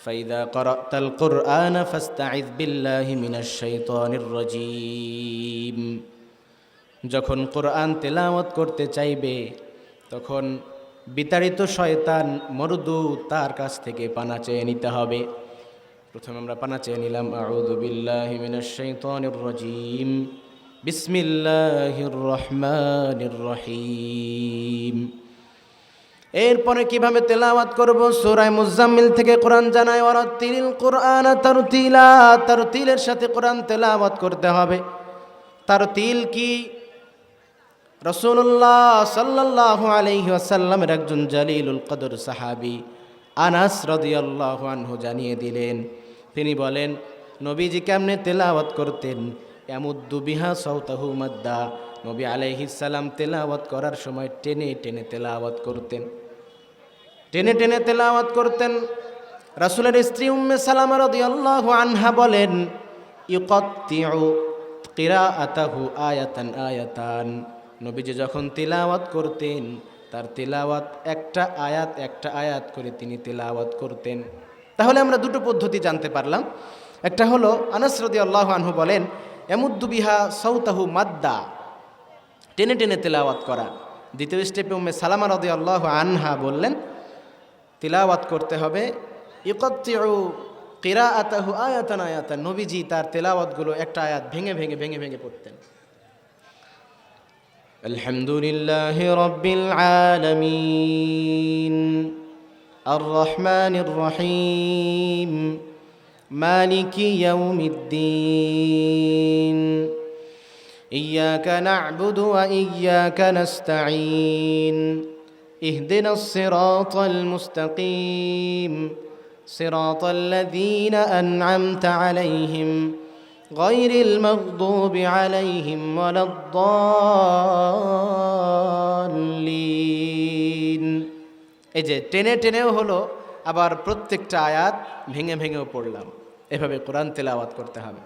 فإذا قرأت القرآن فاستعذ بالله من الشيطان الرجيم যখন কোরআন তেলাওয়াত করতে চাইবে তখন বিতাড়িত শয়তান মরদু তার কাছ থেকে পানা চেয়ে নিতে হবে প্রথমে আমরা পানা চেয়ে নিলাম আউযু বিল্লাহি মিনাশ শাইতানির রাজিম বিসমিল্লাহির রহমানির রহিম এরপরে কীভাবে তেলাওয়াত করব? সূরায়ে মুজাম্মিল থেকে কোরআন জানায় ওরা তিল কোরআন তার তিলা তার তিলের সাথে কোরআন তেলাওয়াত করতে হবে। তার তিল কি? রসুল্লাহ সাল্লাহ আলহি আসাল্লামের একজন জালিলুল কদর সাহাবি আনাস রদিয়াল্লাহ আনহু জানিয়ে দিলেন, তিনি বলেন, নবীজি কেমনে তেলাওয়াত করতেন? এমুদ্দু বিহা সৌতাহু মাদ্দা। নবী আলাইহিসাল্লাম তেলাওয়াত করার সময় টেনে টেনে তেলাওয়াত করতেন। টেনে টেনে তেলাওয়াত করতেন। রাসুলের স্ত্রী উম্মে সালামা রদিয়াল্লাহু আনহা বলেন আয়াতান আয়াতান। নবীজি যখন তিলাওয়াত করতেন, তার তিলাওয়াত একটা আয়াত একটা আয়াত করে তিনি তিলাওয়াত করতেন। তাহলে আমরা দুটো পদ্ধতি জানতে পারলাম। একটা হলো, আনাস রদিয়াল্লাহু আনহু বলেন এমুদ্দু বিহা সৌতাহু মাদ্দা। টেনে টেনে তেলাওয়াত করা। দ্বিতীয় স্টেপে উম্মে সালামা রদিয়াল্লাহু আনহা বললেন তিলাওয়াত করতে হবে ইকত্তিউ কিরা আতাহু আয়াতান আয়াতান নবীজি তার তেলাওয়াতগুলো একটা আয়াত ভেঙে ভেঙে ভেঙে ভেঙে পড়তেন الحمد لله رب العالمين الرحمن الرحيم مالك يوم الدين إياك نعبد وإياك نستعين اهدنا الصراط المستقيم صراط الذين أنعمت عليهم غير المغضوب عليهم ولا الضالين এই যে টেনে টেনেও হলো আবার প্রত্যেকটা আয়াত ভেঙে ভেঙেও পড়লাম এভাবে কোরআন তেলাওয়াত করতে হবে